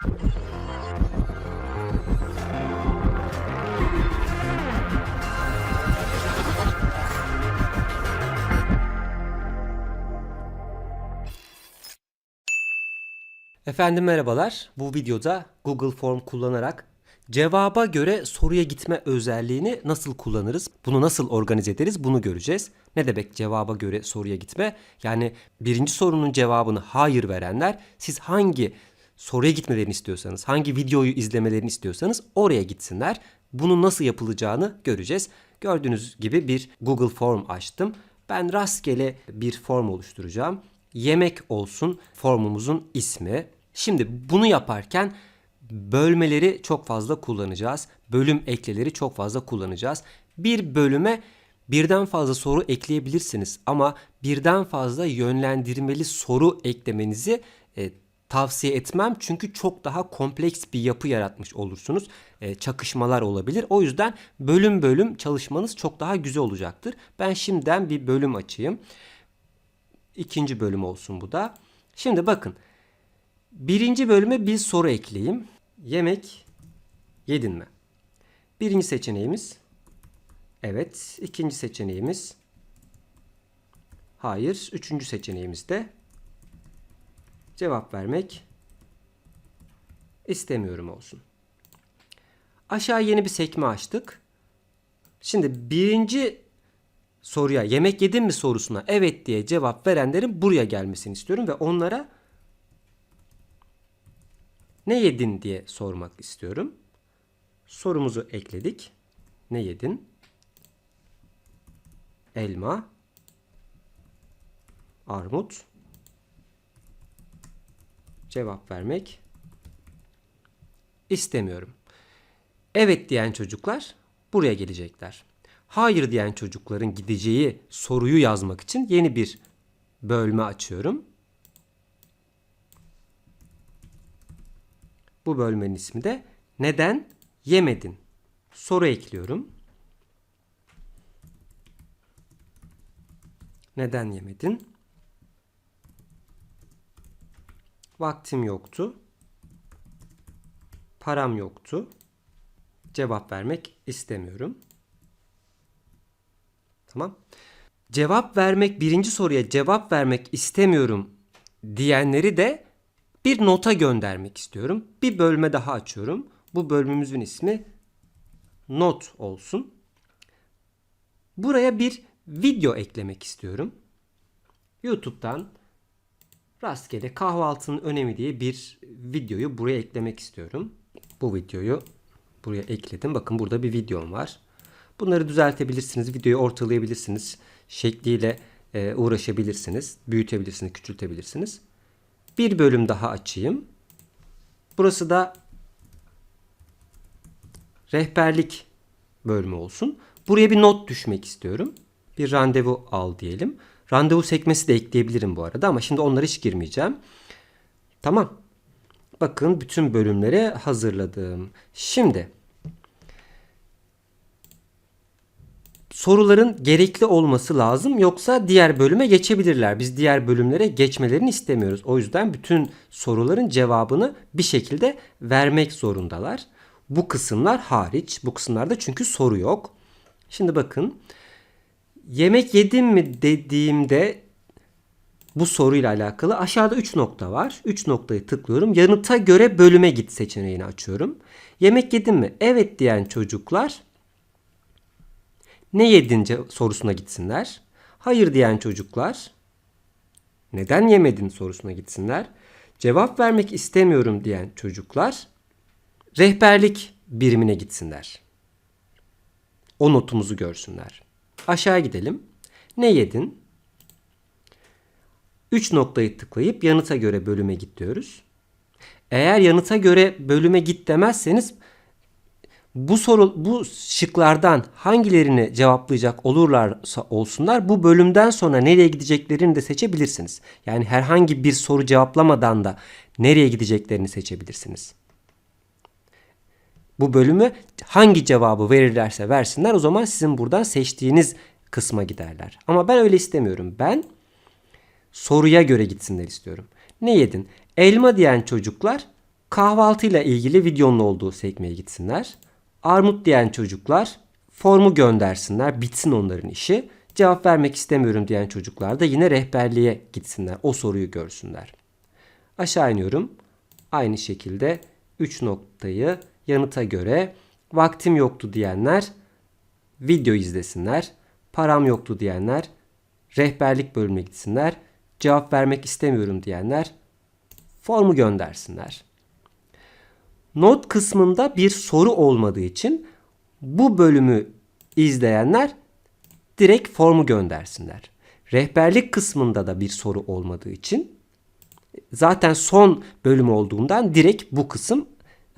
Efendim merhabalar. Bu videoda Google Form kullanarak cevaba göre soruya gitme özelliğini nasıl kullanırız? Bunu nasıl organize ederiz? Bunu göreceğiz. Ne demek cevaba göre soruya gitme? Yani birinci sorunun cevabını hayır verenler siz hangi soruya gitmelerini istiyorsanız, hangi videoyu izlemelerini istiyorsanız oraya gitsinler. Bunun nasıl yapılacağını göreceğiz. Gördüğünüz gibi bir Google Form açtım. Ben rastgele bir form oluşturacağım. Yemek olsun formumuzun ismi. Şimdi bunu yaparken bölmeleri çok fazla kullanacağız. Bölüm ekleleri çok fazla kullanacağız. Bir bölüme birden fazla soru ekleyebilirsiniz ama birden fazla yönlendirmeli soru eklemenizi e, tavsiye etmem çünkü çok daha kompleks bir yapı yaratmış olursunuz. E, çakışmalar olabilir. O yüzden bölüm bölüm çalışmanız çok daha güzel olacaktır. Ben şimdiden bir bölüm açayım. İkinci bölüm olsun bu da. Şimdi bakın. Birinci bölüme bir soru ekleyeyim. Yemek yedin mi? Birinci seçeneğimiz evet. İkinci seçeneğimiz hayır. Üçüncü seçeneğimiz de cevap vermek istemiyorum olsun. Aşağı yeni bir sekme açtık. Şimdi birinci soruya yemek yedin mi sorusuna evet diye cevap verenlerin buraya gelmesini istiyorum ve onlara ne yedin diye sormak istiyorum. Sorumuzu ekledik. Ne yedin? Elma, armut. Cevap vermek istemiyorum. Evet diyen çocuklar buraya gelecekler. Hayır diyen çocukların gideceği soruyu yazmak için yeni bir bölme açıyorum. Bu bölmenin ismi de neden yemedin? Soru ekliyorum. Neden yemedin? Vaktim yoktu. Param yoktu. Cevap vermek istemiyorum. Tamam. Cevap vermek, birinci soruya cevap vermek istemiyorum diyenleri de bir nota göndermek istiyorum. Bir bölme daha açıyorum. Bu bölümümüzün ismi not olsun. Buraya bir video eklemek istiyorum. YouTube'dan rastgele kahvaltının önemi diye bir videoyu buraya eklemek istiyorum. Bu videoyu buraya ekledim. Bakın burada bir videom var. Bunları düzeltebilirsiniz. Videoyu ortalayabilirsiniz. Şekliyle e, uğraşabilirsiniz. Büyütebilirsiniz, küçültebilirsiniz. Bir bölüm daha açayım. Burası da rehberlik bölümü olsun. Buraya bir not düşmek istiyorum. Bir randevu al diyelim. Randevu sekmesi de ekleyebilirim bu arada ama şimdi onlara hiç girmeyeceğim. Tamam. Bakın bütün bölümleri hazırladım. Şimdi soruların gerekli olması lazım yoksa diğer bölüme geçebilirler. Biz diğer bölümlere geçmelerini istemiyoruz. O yüzden bütün soruların cevabını bir şekilde vermek zorundalar. Bu kısımlar hariç. Bu kısımlarda çünkü soru yok. Şimdi bakın. Yemek yedim mi dediğimde bu soruyla alakalı aşağıda 3 nokta var. 3 noktayı tıklıyorum. Yanıta göre bölüme git seçeneğini açıyorum. Yemek yedim mi? Evet diyen çocuklar ne yedince sorusuna gitsinler. Hayır diyen çocuklar neden yemedin sorusuna gitsinler. Cevap vermek istemiyorum diyen çocuklar rehberlik birimine gitsinler. O notumuzu görsünler. Aşağı gidelim. Ne yedin? 3 noktayı tıklayıp yanıta göre bölüme git diyoruz. Eğer yanıta göre bölüme git demezseniz bu soru bu şıklardan hangilerini cevaplayacak olurlarsa olsunlar bu bölümden sonra nereye gideceklerini de seçebilirsiniz. Yani herhangi bir soru cevaplamadan da nereye gideceklerini seçebilirsiniz. Bu bölümü hangi cevabı verirlerse versinler o zaman sizin buradan seçtiğiniz kısma giderler. Ama ben öyle istemiyorum. Ben soruya göre gitsinler istiyorum. Ne yedin? Elma diyen çocuklar Kahvaltıyla ilgili videonun olduğu sekmeye gitsinler. Armut diyen çocuklar formu göndersinler. Bitsin onların işi. Cevap vermek istemiyorum diyen çocuklar da yine rehberliğe gitsinler. O soruyu görsünler. Aşağı iniyorum. Aynı şekilde 3 noktayı yanıta göre vaktim yoktu diyenler video izlesinler. Param yoktu diyenler rehberlik bölümüne gitsinler. Cevap vermek istemiyorum diyenler formu göndersinler. Not kısmında bir soru olmadığı için bu bölümü izleyenler direkt formu göndersinler. Rehberlik kısmında da bir soru olmadığı için zaten son bölüm olduğundan direkt bu kısım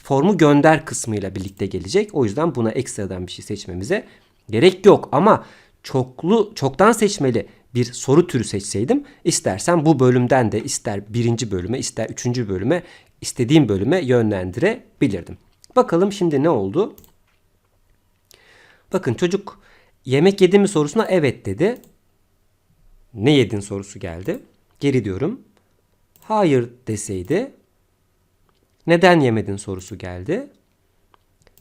formu gönder kısmıyla birlikte gelecek. O yüzden buna ekstradan bir şey seçmemize gerek yok. Ama çoklu çoktan seçmeli bir soru türü seçseydim istersen bu bölümden de ister birinci bölüme ister üçüncü bölüme istediğim bölüme yönlendirebilirdim. Bakalım şimdi ne oldu? Bakın çocuk yemek yedi mi sorusuna evet dedi. Ne yedin sorusu geldi. Geri diyorum. Hayır deseydi neden yemedin sorusu geldi.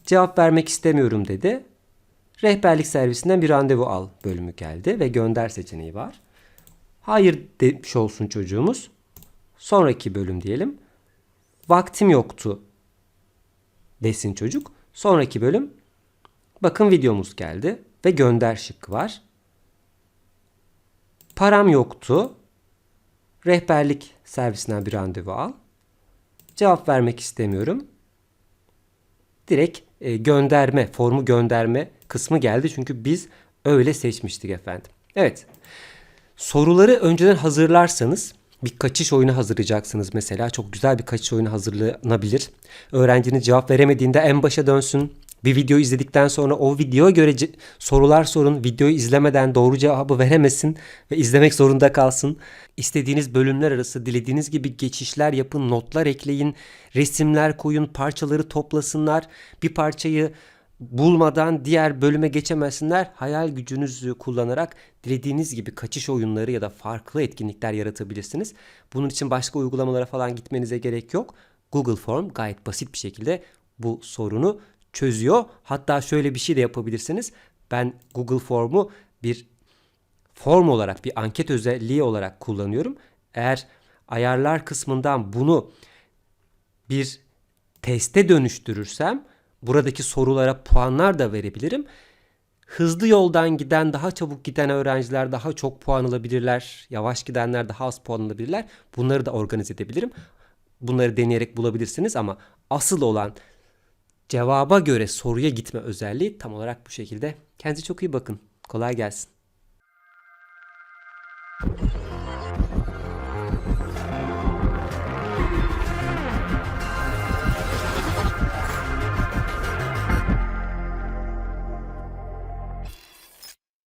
Cevap vermek istemiyorum dedi. Rehberlik servisinden bir randevu al bölümü geldi ve gönder seçeneği var. Hayır demiş olsun çocuğumuz. Sonraki bölüm diyelim. Vaktim yoktu desin çocuk. Sonraki bölüm bakın videomuz geldi ve gönder şıkkı var. Param yoktu. Rehberlik servisinden bir randevu al. Cevap vermek istemiyorum. Direkt e, gönderme, formu gönderme kısmı geldi. Çünkü biz öyle seçmiştik efendim. Evet. Soruları önceden hazırlarsanız bir kaçış oyunu hazırlayacaksınız mesela. Çok güzel bir kaçış oyunu hazırlanabilir. Öğrencinin cevap veremediğinde en başa dönsün. Bir video izledikten sonra o videoya göre sorular sorun. Videoyu izlemeden doğru cevabı veremesin ve izlemek zorunda kalsın. İstediğiniz bölümler arası dilediğiniz gibi geçişler yapın, notlar ekleyin, resimler koyun, parçaları toplasınlar. Bir parçayı bulmadan diğer bölüme geçemezsinler. Hayal gücünüzü kullanarak dilediğiniz gibi kaçış oyunları ya da farklı etkinlikler yaratabilirsiniz. Bunun için başka uygulamalara falan gitmenize gerek yok. Google Form gayet basit bir şekilde bu sorunu çözüyor. Hatta şöyle bir şey de yapabilirsiniz. Ben Google Form'u bir form olarak bir anket özelliği olarak kullanıyorum. Eğer ayarlar kısmından bunu bir teste dönüştürürsem buradaki sorulara puanlar da verebilirim. Hızlı yoldan giden, daha çabuk giden öğrenciler daha çok puan alabilirler. Yavaş gidenler daha az puan alabilirler. Bunları da organize edebilirim. Bunları deneyerek bulabilirsiniz ama asıl olan cevaba göre soruya gitme özelliği tam olarak bu şekilde. Kendinize çok iyi bakın. Kolay gelsin.